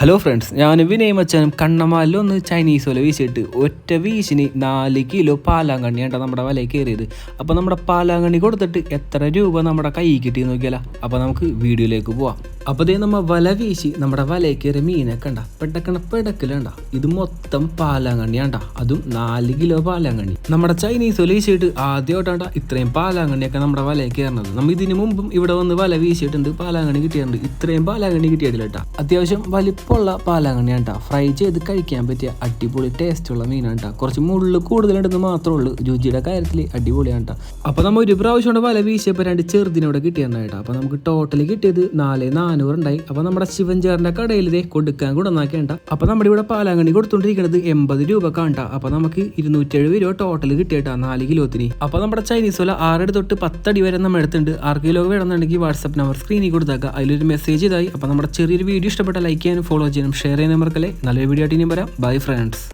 Hello friends ഞാൻ Vinay മച്ചാനും കണ്ണമാലിലൊന്ന് Chinese വല വീശിയിട്ട് ഒറ്റ വീശിന് നാല് കിലോ പാലാങ്കണ്ണിയാണ് നമ്മുടെ വലയിൽ കയറിയത്. അപ്പോൾ നമ്മുടെ പാലാങ്കണ്ണി കൊടുത്തിട്ട് എത്ര രൂപ നമ്മുടെ കൈ കിട്ടി നോക്കിയാലോ? അപ്പോൾ നമുക്ക് വീഡിയോയിലേക്ക് പോവാം. അപ്പോൾ ഇതേ നമ്മൾ വല വീശി നമ്മുടെ വലയ്ക്ക് ഒരു മീനെ കണ്ട. പെടക്കണ പെടക്കലുണ്ട. ഇത് മൊത്തം പാലാങ്കണ്ണിയാണ്ട. അതും നാല് കിലോ പാലാങ്കണ്ണി. നമ്മുടെ ചൈനീസ് വല വീശിയിട്ട് ആദ്യമായിട്ടാണ്ട ഇത്രയും പാലാങ്കണ്ണിയൊക്കെ നമ്മുടെ വലയിൽ കയറുന്നത് നമ്മൾ ഇതിനു മുമ്പും ഇവിടെ വന്ന് വല വീശിയിട്ടുണ്ട് പാലാങ്കണ്ണി കിട്ടിയിട്ടുണ്ട്. ഇത്രയും പാലാങ്കണ്ണി കിട്ടിയിട്ടില്ല കേട്ടോ അത്യാവശ്യം വലിപ്പമുള്ള പാലാങ്കണ്ണിയാണ്ട. ഫ്രൈ ചെയ്ത് കഴിക്കാൻ പറ്റിയ അടിപൊളി ടേസ്റ്റുള്ള മീനാണ് കേട്ടോ കുറച്ച് മുള്ളു കൂടുതലുണ്ടെന്ന് മാത്രമേ ഉള്ളൂ. രുചിയുടെ കാര്യത്തിൽ അടിപൊളിയാണ് കേട്ടോ അപ്പോൾ ഒരു പ്രാവശ്യം വല വീശിയപ്പോൾ രണ്ട് ചെറുതിനോട് കിട്ടിയിട്ടുണ്ടായി കേട്ടോ അപ്പോൾ നമുക്ക് ടോട്ടലി കിട്ടിയത് നാല് നാനൂറ് ഉണ്ടായി അപ്പോൾ നമ്മുടെ ശിവഞ്ചേറിന്റെ കടയിൽ ഇതേ കൊടുക്കാൻ കൂടെ നോക്കേണ്ട അപ്പോൾ നമ്മുടെ ഇവിടെ പാലാങ്കണി കൊടുത്തുകൊണ്ടിരിക്കുന്നത് എൺപത് രൂപ കാണ്ട അപ്പോൾ നമുക്ക് ഇരുന്നൂറ്റി എഴുപത് രൂപ ടോട്ടൽ കിട്ടിയിട്ടാ നാല് കിലോത്തിന്. അപ്പോൾ നമ്മുടെ ചൈനീസ് വല ആറടി തൊട്ട് പത്തടി വരെ നമ്മൾ എടുത്തിട്ടുണ്ട്. ആറ് കിലോ വേണമെന്നുണ്ടെങ്കിൽ വാട്സപ്പ് നമ്പർ സ്ക്രീനിൽ കൊടുത്തേക്കാം. അതിലൊരു മെസ്സേജ് ഇതായി. അപ്പോൾ നമ്മുടെ ചെറിയൊരു വീഡിയോ ഇഷ്ടപ്പെട്ട ലൈക്ക് ചെയ്യാനും ഫോളോ ചെയ്യാനും ഷെയർ ചെയ്യാനും മറക്കല്ലേ. നല്ലൊരു വീഡിയോ ആയിട്ട് ഇനിയും വരാം. Bye friends